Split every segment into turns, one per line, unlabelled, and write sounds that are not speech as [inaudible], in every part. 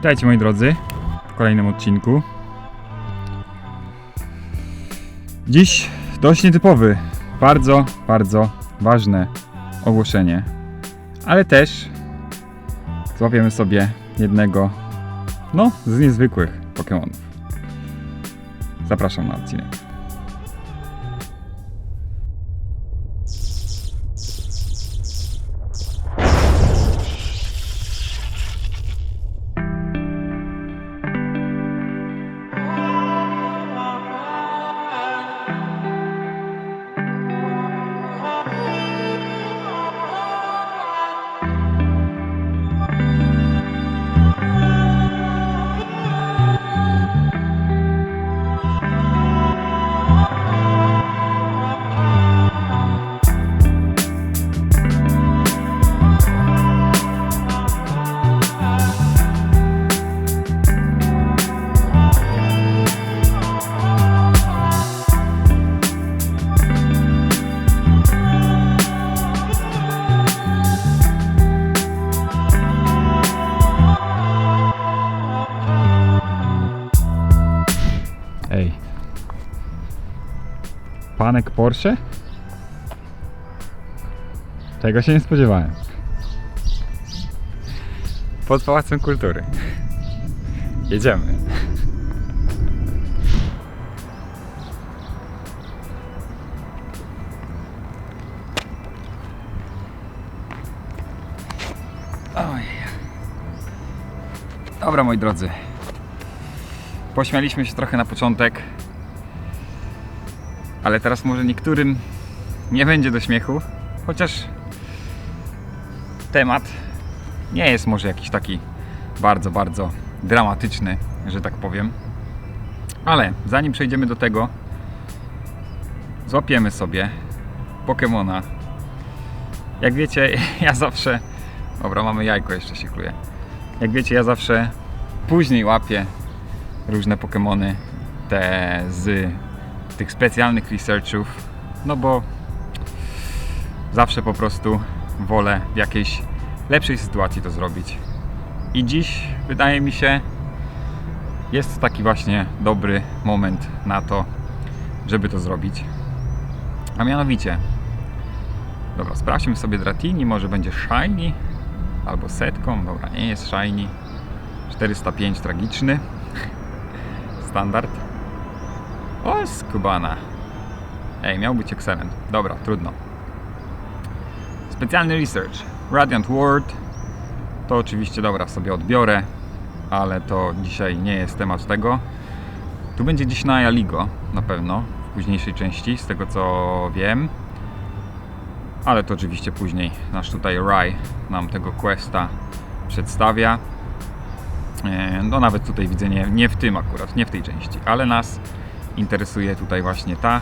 Witajcie moi drodzy w kolejnym odcinku. Dziś dość nietypowy, bardzo, bardzo ważne ogłoszenie, ale też złapiemy sobie jednego, no, z niezwykłych Pokémonów. Zapraszam na odcinek. Panek Porsche? Tego się nie spodziewałem. Pod Pałacem Kultury. Jedziemy. Oj. Dobra, moi drodzy. Pośmialiśmy się trochę na początek, ale teraz może niektórym nie będzie do śmiechu, chociaż temat nie jest może jakiś taki bardzo, bardzo dramatyczny, że tak powiem. Ale zanim przejdziemy do tego, złapiemy sobie Pokemona. Jak wiecie, [laughs] ja zawsze. Dobra, mamy jajko, jeszcze się kluje. Jak wiecie, ja zawsze później łapię różne Pokémony, te z tych specjalnych researchów, no bo zawsze po prostu wolę w jakiejś lepszej sytuacji to zrobić. I dziś wydaje mi się jest taki właśnie dobry moment na to, żeby to zrobić. A mianowicie, dobra, sprawdźmy sobie Dratini, może będzie Shiny albo setką, dobra, nie jest Shiny. 405 tragiczny [laughs] standard. O, skubana. Ej, miał być excellent. Dobra, trudno. Specjalny research. Radiant World. To oczywiście, dobra, sobie odbiorę, ale to dzisiaj nie jest temat tego. Tu będzie dziś Naya Ligo, na pewno, w późniejszej części, z tego co wiem. Ale to oczywiście później nasz tutaj Rai nam tego questa przedstawia. E, No nawet tutaj widzę nie, nie w tym akurat, nie w tej części, ale nas interesuje tutaj właśnie ta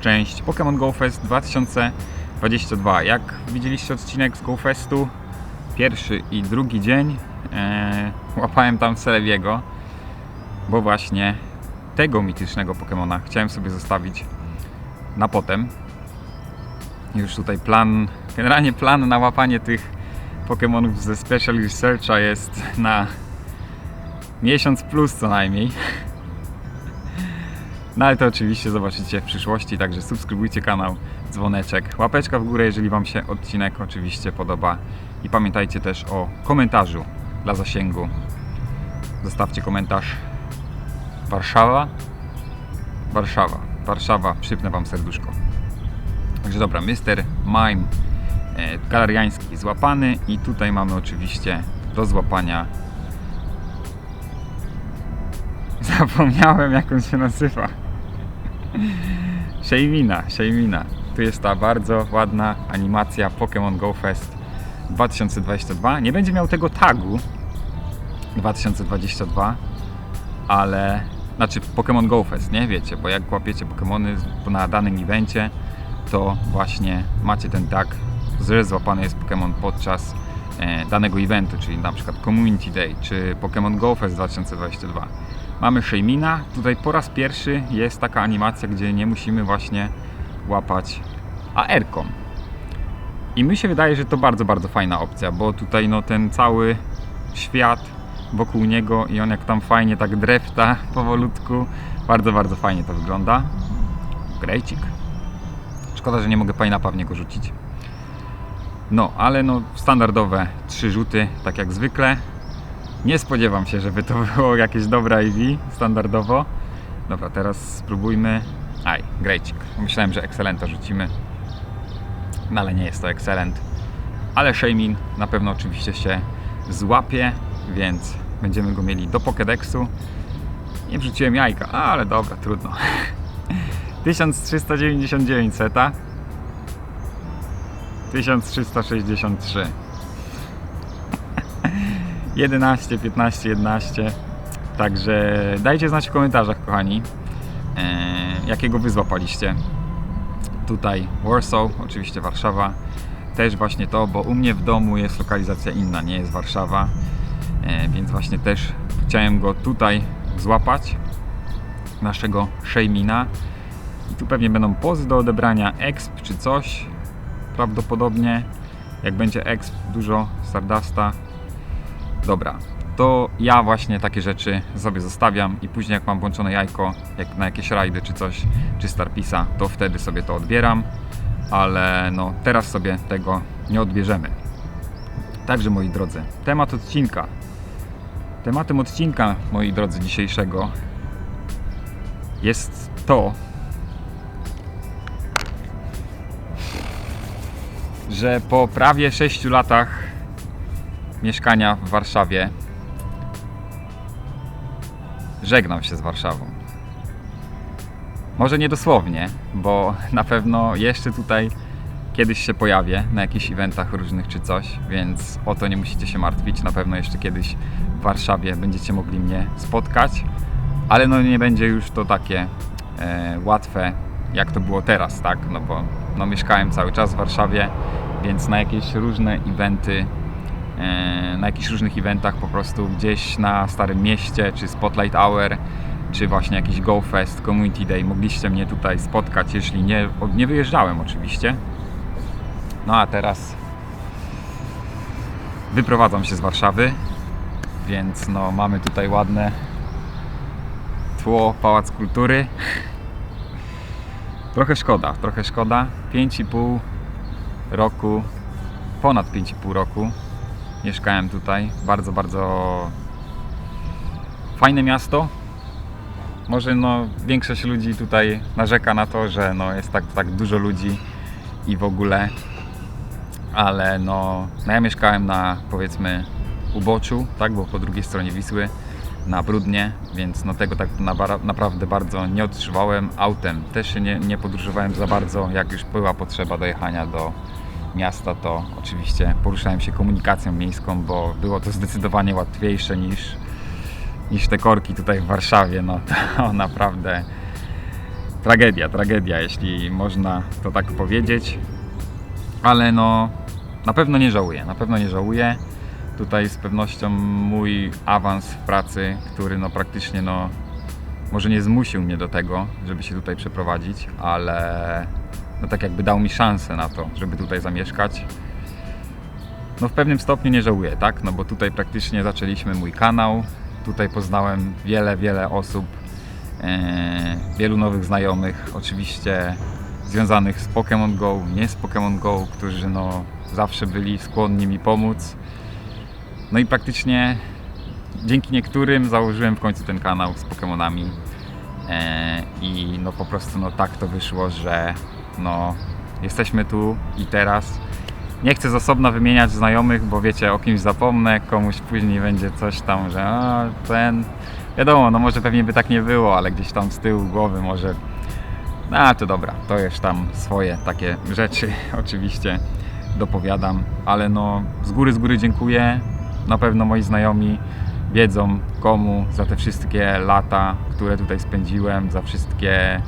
część Pokémon Go Fest 2022. Jak widzieliście odcinek z Go Festu, pierwszy i drugi dzień e, łapałem tam Celebiego, bo właśnie tego mitycznego Pokémona chciałem sobie zostawić na potem. Już tutaj plan, generalnie plan na łapanie tych Pokémonów ze Special Researcha jest na miesiąc plus co najmniej. No ale to oczywiście zobaczycie w przyszłości, także subskrybujcie kanał, dzwoneczek, łapeczka w górę, jeżeli Wam się odcinek oczywiście podoba. I pamiętajcie też o komentarzu dla zasięgu. Zostawcie komentarz. Warszawa? Warszawa. Warszawa, przypnę Wam serduszko. Także dobra, Mr. Mime e, galeriański złapany i tutaj mamy oczywiście do złapania [laughs] Zapomniałem jak on się nazywa. Shaymina, Shaymina. Tu jest ta bardzo ładna animacja Pokémon Go Fest 2022. Nie będzie miał tego tagu 2022, ale znaczy Pokémon Go Fest, nie wiecie, bo jak łapiecie Pokémony na danym evencie, to właśnie macie ten tag, że złapany jest Pokémon podczas e, danego eventu, czyli na przykład Community Day czy Pokémon Go Fest 2022. Mamy Shaymina. Tutaj po raz pierwszy jest taka animacja, gdzie nie musimy właśnie łapać AR-ką. I mi się wydaje, że to bardzo, bardzo fajna opcja, bo tutaj no ten cały świat wokół niego i on jak tam fajnie tak drepta [laughs] powolutku. Bardzo, bardzo fajnie to wygląda. Grejcik. Szkoda, że nie mogę pineappa w niego rzucić. No, ale no standardowe trzy rzuty, tak jak zwykle. Nie spodziewam się, żeby to [laughs] było jakieś dobre IV standardowo. Dobra, teraz spróbujmy. Aj, grejcik. Myślałem, że Excelenta rzucimy. No ale nie jest to Excellent. Ale Shaymin na pewno oczywiście się złapie, więc będziemy go mieli do Pokédexu. Nie wrzuciłem jajka, ale dobra, trudno. [laughs] 1399 seta. 1363. 11, 15, 11. Także dajcie znać w komentarzach, kochani, e, jakiego wy złapaliście. Tutaj Warsaw, oczywiście Warszawa. Też właśnie to, bo u mnie w domu jest lokalizacja inna, nie jest Warszawa. E, więc właśnie też chciałem go tutaj złapać. Naszego Shaymina. I tu pewnie będą pozy do odebrania, exp czy coś. Prawdopodobnie. Jak będzie exp, dużo Stardusta. Dobra, to ja właśnie takie rzeczy sobie zostawiam i później jak mam włączone jajko, jak na jakieś rajdy czy coś, czy Starpisa, to wtedy sobie to odbieram, ale no teraz sobie tego nie odbierzemy. Także moi drodzy, temat odcinka. Tematem odcinka, moi drodzy, dzisiejszego jest to, że po prawie 6 latach mieszkania w Warszawie żegnam się z Warszawą. Może nie dosłownie, bo [laughs] na pewno jeszcze tutaj kiedyś się pojawię na jakichś eventach różnych czy coś, więc o to nie musicie się martwić. Na pewno jeszcze kiedyś w Warszawie będziecie mogli mnie spotkać, ale no nie będzie już to takie e, łatwe jak to było teraz, tak? No bo no, mieszkałem cały czas w Warszawie, więc na jakieś różne eventy na jakichś różnych eventach po prostu gdzieś na Starym Mieście, czy Spotlight Hour, czy właśnie jakiś Go Fest, Community Day. Mogliście mnie tutaj spotkać, jeśli nie, nie wyjeżdżałem oczywiście. No a teraz wyprowadzam się z Warszawy, więc no mamy tutaj ładne tło, Pałac Kultury. Trochę szkoda, trochę szkoda. 5,5 roku, ponad 5,5 roku mieszkałem tutaj. Bardzo, bardzo fajne miasto. Może no, większość ludzi tutaj narzeka na to, że no, jest tak, tak dużo ludzi i w ogóle. Ale no, no ja mieszkałem na powiedzmy uboczu, tak, bo po drugiej stronie Wisły na Brudnie, więc no tego tak na, naprawdę bardzo nie odczuwałem. Autem też się nie, nie podróżowałem za bardzo, jak już była potrzeba dojechania do miasta, to oczywiście poruszałem się komunikacją miejską, bo było to zdecydowanie łatwiejsze niż, niż te korki tutaj w Warszawie. No to [laughs] naprawdę tragedia, tragedia, jeśli można to tak powiedzieć. Ale no na pewno nie żałuję, na pewno nie żałuję. Tutaj z pewnością mój awans w pracy, który no praktycznie no może nie zmusił mnie do tego, żeby się tutaj przeprowadzić, ale no tak jakby dał mi szansę na to, żeby tutaj zamieszkać. No w pewnym stopniu nie żałuję, tak? No bo tutaj praktycznie zaczęliśmy mój kanał. Tutaj poznałem wiele, wiele osób, e, wielu nowych znajomych, oczywiście związanych z Pokémon Go, nie z Pokémon Go, którzy no zawsze byli skłonni mi pomóc. No i praktycznie dzięki niektórym założyłem w końcu ten kanał z Pokémonami. E, I no po prostu no tak to wyszło, że no jesteśmy tu i teraz. Nie chcę z osobna wymieniać znajomych, bo wiecie, o kimś zapomnę, komuś później będzie coś tam, że a, ten... Wiadomo, no może pewnie by tak nie było, ale gdzieś tam z tyłu głowy może... A, to dobra, to już tam swoje takie rzeczy [laughs] oczywiście dopowiadam, ale no z góry, z góry dziękuję. Na pewno moi znajomi wiedzą komu za te wszystkie lata, które tutaj spędziłem, za wszystkie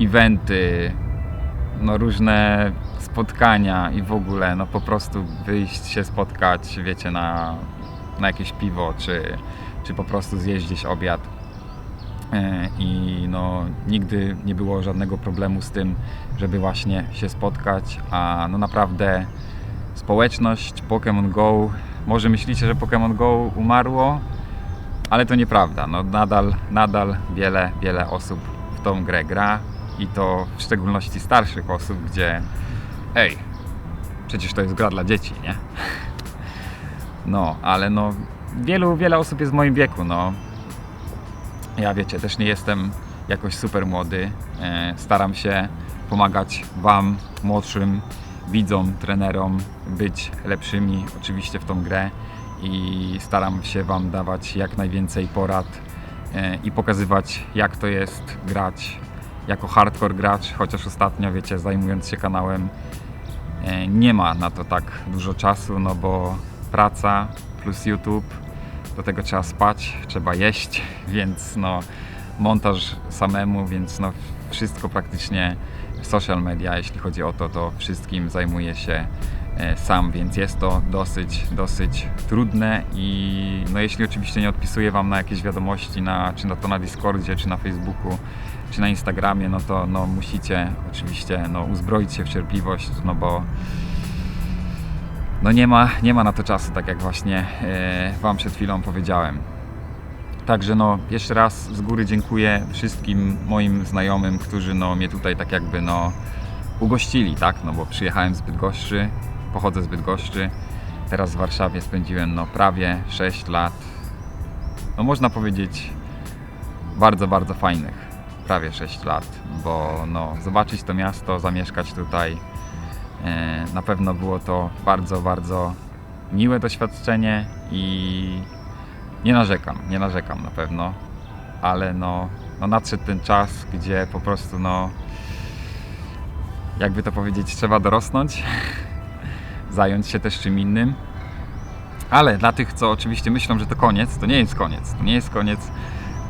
eventy, no różne spotkania i w ogóle, no po prostu wyjść się spotkać, wiecie, na, na jakieś piwo, czy, czy po prostu zjeść gdzieś obiad. E, I no, nigdy nie było żadnego problemu z tym, żeby właśnie się spotkać, a no naprawdę społeczność Pokémon Go, może myślicie, że Pokémon Go umarło, ale to nieprawda. No, nadal, nadal wiele, wiele osób w tą grę gra i to w szczególności starszych osób, gdzie ej, przecież to jest gra dla dzieci, nie? [laughs] No, ale no, wielu, wiele osób jest w moim wieku, no. Ja wiecie, też nie jestem jakoś super młody. E, staram się pomagać Wam, młodszym widzom, trenerom, być lepszymi oczywiście w tą grę i staram się Wam dawać jak najwięcej porad e, i pokazywać jak to jest grać jako hardcore gracz, chociaż ostatnio wiecie, zajmując się kanałem e, nie ma na to tak dużo czasu, no bo praca plus YouTube, do tego trzeba spać, trzeba jeść, [laughs] więc no montaż samemu, więc no wszystko praktycznie social media, jeśli chodzi o to, to wszystkim zajmuję się e, sam, więc jest to dosyć, dosyć trudne i no jeśli oczywiście nie odpisuję Wam na jakieś wiadomości, na, czy na to na Discordzie, czy na Facebooku, czy na Instagramie, no to no, musicie oczywiście no, uzbroić się w cierpliwość, no bo no nie ma, nie ma na to czasu, tak jak właśnie e, Wam przed chwilą powiedziałem. Także no, jeszcze raz z góry dziękuję wszystkim moim znajomym, którzy no, mnie tutaj tak jakby no, ugościli, tak? No bo przyjechałem z Bydgoszczy, pochodzę z Bydgoszczy, teraz w Warszawie spędziłem no, prawie 6 lat. No można powiedzieć bardzo, bardzo fajnych, prawie 6 lat, bo no, zobaczyć to miasto, zamieszkać tutaj, e, na pewno było to bardzo, bardzo miłe doświadczenie i nie narzekam, nie narzekam na pewno, ale no, no nadszedł ten czas, gdzie po prostu no, jakby to powiedzieć, trzeba dorosnąć, [laughs] zająć się też czym innym. Ale dla tych, co oczywiście myślą, że to koniec, to nie jest koniec. To nie jest koniec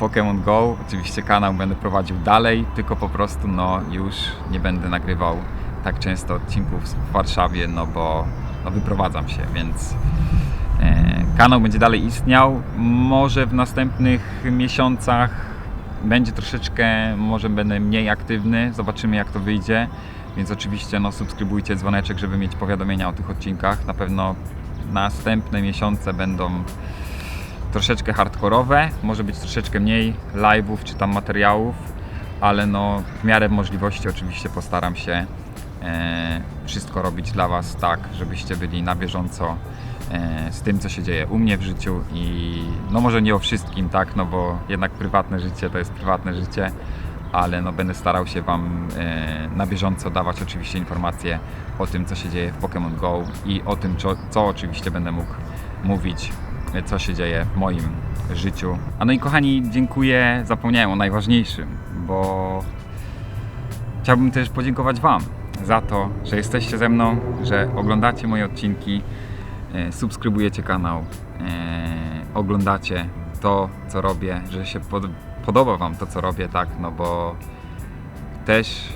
Pokémon Go. Oczywiście kanał będę prowadził dalej, tylko po prostu no już nie będę nagrywał tak często odcinków w Warszawie, no bo no, wyprowadzam się, więc E, Kanał będzie dalej istniał. Może w następnych miesiącach będzie troszeczkę, może będę mniej aktywny. Zobaczymy jak to wyjdzie. Więc oczywiście no, subskrybujcie dzwoneczek, żeby mieć powiadomienia o tych odcinkach. Na pewno następne miesiące będą troszeczkę hardkorowe, może być troszeczkę mniej live'ów czy tam materiałów, ale no w miarę możliwości oczywiście postaram się e, wszystko robić dla Was tak, żebyście byli na bieżąco e, z tym, co się dzieje u mnie w życiu i no może nie o wszystkim, tak, no bo jednak prywatne życie to jest prywatne życie, ale no będę starał się Wam e, na bieżąco dawać oczywiście informacje o tym, co się dzieje w Pokémon Go i o tym, co, co oczywiście będę mógł mówić, co się dzieje w moim życiu. A no i kochani, dziękuję, zapomniałem o najważniejszym, bo chciałbym też podziękować Wam za to, że jesteście ze mną, że oglądacie moje odcinki, e, subskrybujecie kanał, e, oglądacie to, co robię, że się pod, podoba Wam to, co robię, tak, no bo też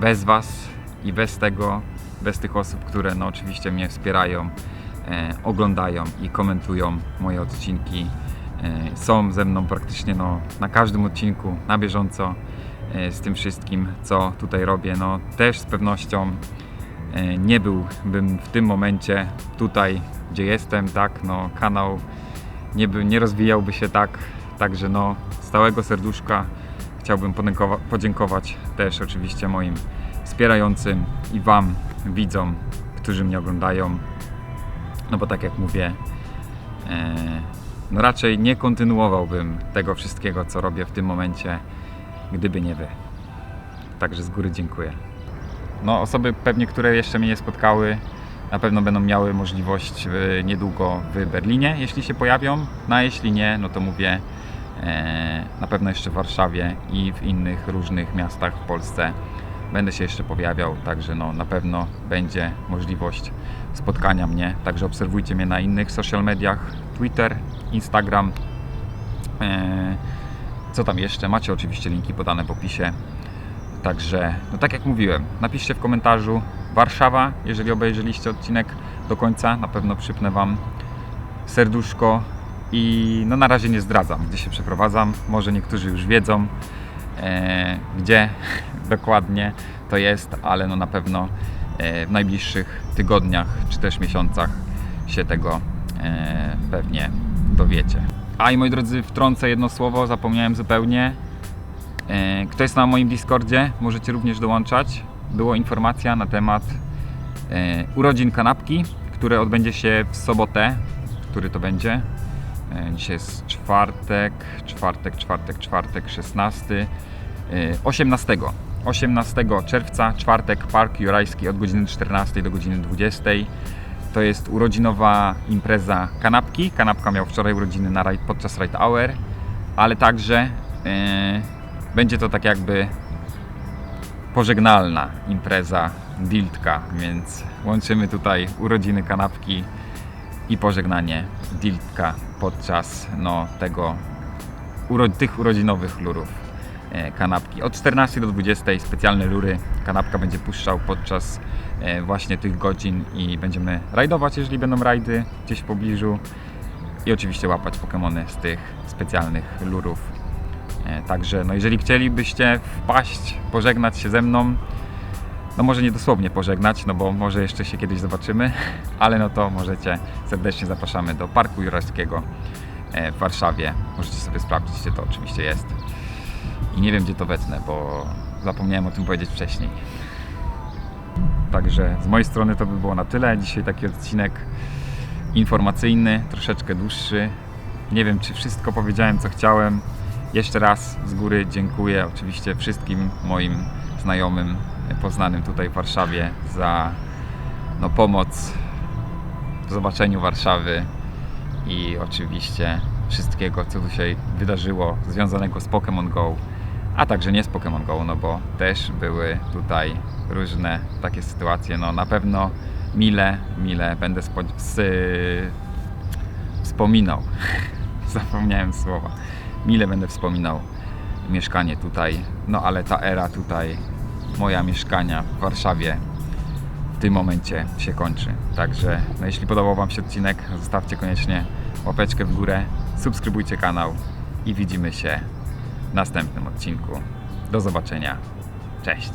bez Was i bez tego, bez tych osób, które no oczywiście mnie wspierają, oglądają i komentują moje odcinki, e, są ze mną praktycznie no, na każdym odcinku, na bieżąco e, z tym wszystkim, co tutaj robię. No, też z pewnością e, nie byłbym w tym momencie tutaj, gdzie jestem, tak, no, kanał nie, by, nie rozwijałby się tak, także no, z całego serduszka chciałbym podziękowa- podziękować też oczywiście moim wspierającym i Wam, widzom, którzy mnie oglądają, no bo tak jak mówię, e, no raczej nie kontynuowałbym tego wszystkiego, co robię w tym momencie, gdyby nie Wy. Także z góry dziękuję. No, osoby pewnie, które jeszcze mnie nie spotkały, na pewno będą miały możliwość e, niedługo w Berlinie, jeśli się pojawią. No a jeśli nie, no to mówię e, na pewno jeszcze w Warszawie i w innych różnych miastach w Polsce będę się jeszcze pojawiał, także no, na pewno będzie możliwość spotkania mnie. Także obserwujcie mnie na innych social mediach: Twitter, Instagram. E, co tam jeszcze? Macie oczywiście linki podane w opisie. Także, no tak jak mówiłem, napiszcie w komentarzu Warszawa, jeżeli obejrzeliście odcinek do końca, na pewno przypnę Wam serduszko i no na razie nie zdradzam, gdzie się przeprowadzam. Może niektórzy już wiedzą, e, gdzie dokładnie to jest, ale no na pewno e, w najbliższych tygodniach czy też miesiącach się tego e, pewnie dowiecie. A i moi drodzy, wtrącę jedno słowo, zapomniałem zupełnie. E, Kto jest na moim Discordzie, możecie również dołączać. Była informacja na temat urodzin kanapki, które odbędzie się w sobotę. Który to będzie? Dzisiaj jest czwartek, czwartek, czwartek, czwartek, 16, e, 18. 18 czerwca, czwartek, Park Jurajski od godziny 14 do godziny 20. To jest urodzinowa impreza kanapki. Kanapka miał wczoraj urodziny na podczas Ride Hour, ale także e, będzie to tak jakby pożegnalna impreza Diltka, więc łączymy tutaj urodziny kanapki i pożegnanie Diltka podczas no, tego, uro, tych urodzinowych lurów kanapki. Od 14 do 20 specjalne lury kanapka będzie puszczał podczas e, właśnie tych godzin i będziemy rajdować, jeżeli będą rajdy gdzieś w pobliżu i oczywiście łapać Pokémony z tych specjalnych lurów. E, Także no jeżeli chcielibyście wpaść, pożegnać się ze mną, no może nie dosłownie pożegnać, no bo może jeszcze się kiedyś zobaczymy, [laughs] ale no to możecie, serdecznie zapraszamy do Parku Jurajskiego e, w Warszawie. Możecie sobie sprawdzić, gdzie to oczywiście jest. I nie wiem, gdzie to wetnę, bo zapomniałem o tym powiedzieć wcześniej. Także z mojej strony to by było na tyle. Dzisiaj taki odcinek informacyjny, troszeczkę dłuższy. Nie wiem, czy wszystko powiedziałem, co chciałem. Jeszcze raz z góry dziękuję oczywiście wszystkim moim znajomym, poznanym tutaj w Warszawie za no, pomoc w zobaczeniu Warszawy i oczywiście wszystkiego, co tu się wydarzyło związanego z Pokémon Go, a także nie z Pokémon Go, no bo też były tutaj różne takie sytuacje. No na pewno mile, mile będę spo- wspominał. [laughs] Zapomniałem słowa. Mile będę wspominał mieszkanie tutaj. No ale ta era tutaj, moja mieszkania w Warszawie w tym momencie się kończy. Także no, jeśli podobał Wam się odcinek, zostawcie koniecznie łapeczkę w górę, subskrybujcie kanał i widzimy się następnym odcinku. Do zobaczenia. Cześć.